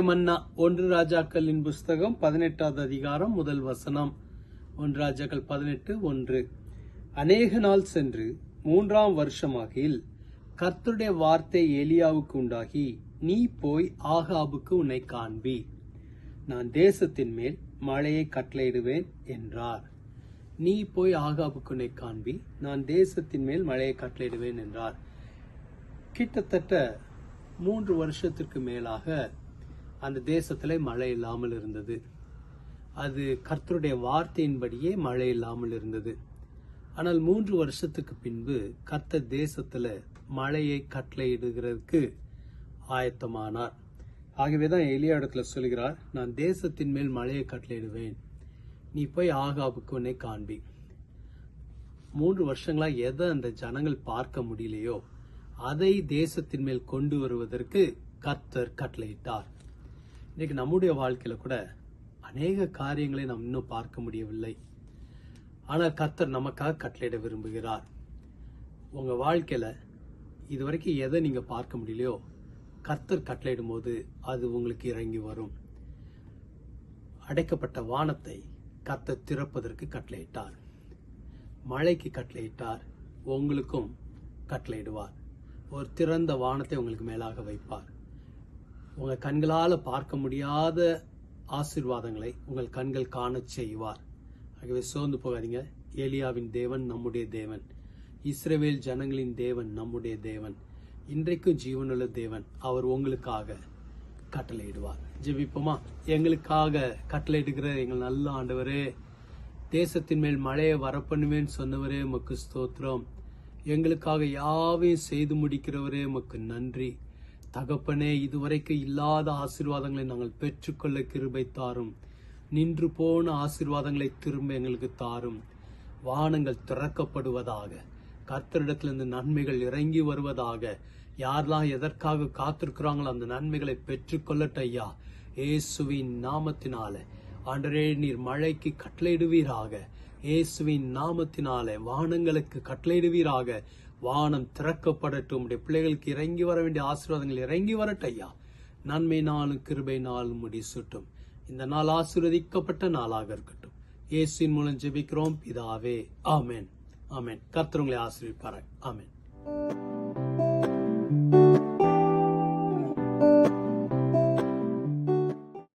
மன்னா ஒன்று ராஜாக்களின் புஸ்தகம் பதினெட்டாவது அதிகாரம் முதல் வசனம். ஒன்று ராஜாக்கள் பதினெட்டு ஒன்று. அநேக நாள் சென்று மூன்றாம் வருஷமாகில் கர்த்தருடைய வார்த்தை எலியாவுக்கு உண்டாகி நீ போய் ஆகாபுக்கு உன்னை காண்பி. நான் தேசத்தின் மேல் மழையை கட்டளையிடுவேன் என்றார். நீ போய் ஆகாபுக்கு உன்னை காண்பி. நான் தேசத்தின் மேல் மழையை கட்டளையிடுவேன் என்றார். கிட்டத்தட்ட மூன்று வருஷத்திற்கு மேலாக அந்த தேசத்துல மழை இல்லாமல் இருந்தது. அது கர்த்தருடைய வார்த்தையின்படியே மழை இல்லாமல் இருந்தது. ஆனால் மூன்று வருஷத்துக்கு பின்பு கர்த்தர் தேசத்துல மழையை கட்டளையிடுகிறதுக்கு ஆயத்தமானார். ஆகவேதான் எளிய இடத்துல சொல்கிறார் நான் தேசத்தின் மேல் மழையை கட்டளையிடுவேன். நீ போய் ஆகாபுக்கு உன்னை காண்பி. மூன்று வருஷங்களா எதை அந்த ஜனங்கள் பார்க்க முடியலையோ அதை தேசத்தின் மேல் கொண்டு வருவதற்கு கர்த்தர் கட்டளையிட்டார். இன்னைக்கு நம்முடைய வாழ்க்கையில கூட அநேக காரியங்களை நாம் இன்னும் பார்க்க முடியவில்லை. ஆனால் கர்த்தர் நமக்காக கட்டளையிட விரும்புகிறார். உங்க வாழ்க்கையில இதுவரைக்கும் எதை நீங்க பார்க்க முடியலையோ கர்த்தர் கட்டளையிடும் போது அது உங்களுக்கு இறங்கி வரும். அடைக்கப்பட்ட வானத்தை கர்த்தர் திறப்பதற்கு கட்டளையிட்டார். மழைக்கு கட்டளையிட்டார். உங்களுக்கும் கட்டளையிடுவார். ஒரு திறந்த வானத்தை உங்களுக்கு மேலாக வைப்பார். உங்கள் கண்களால் பார்க்க முடியாத ஆசீர்வாதங்களை உங்கள் கண்கள் காண செய்வார். ஆகவே சோர்ந்து போகாதீங்க. ஏலியாவின் தேவன் நம்முடைய தேவன். இஸ்ரேவேல் ஜனங்களின் தேவன் நம்முடைய தேவன். இன்றைக்கும் ஜீவனுள்ள தேவன் அவர் உங்களுக்காக கட்டளையிடுவார். ஜெபிப்போமா? எங்களுக்காக கட்டளையிடுகிற எங்கள் நல்ல ஆண்டவரே தேசத்தின் மேல் மழையை வரப்பண்ணுவேன்னு சொன்னவரே உமக்கு ஸ்தோத்திரம். எங்களுக்காக யாவையும் செய்து முடிக்கிறவரே உமக்கு நன்றி. தகப்பனே இதுவரைக்கும் இல்லாத ஆசீர்வாதங்களை நாங்கள் பெற்றுக்கொள்ள கிருபை தாரும் நின்று போன ஆசீர்வாதங்களை திரும்ப எங்களுக்கு தாரும். வானங்கள் திறக்கப்படுவதாக கர்த்தரிடத்திலிருந்து நன்மைகள் இறங்கி வருவதாக யாரெல்லாம் எதற்காக காத்திருக்கிறாங்களோ அந்த நன்மைகளை பெற்றுக்கொள்ளட்ட ஐயா. இயேசுவின் நாமத்தினால. ஆண்டரே நீர் மழைக்கு கட்டளையிடுவீராக. இயேசுவின் நாமத்தினாலே வானங்களுக்கு கட்டளையிடுவீராக. வானம் திறக்கப்படட்டும். உடைய பிள்ளைகளுக்கு இறங்கி வர வேண்டிய ஆசீர்வாதங்கள் இறங்கி வரட்டும் ஐயா நன்மை நாளும் கிருபை நாளும் முடிசூட்டும் இந்த நாள் ஆசீர்வதிக்கப்பட்ட நாளாக இருக்கட்டும். இயேசுவின் மூலம் ஜெபிக்கிறோம். பிதாவே ஆமேன். ஆமேன். கர்த்தர் உங்களை ஆசீர்விப்பாராய்.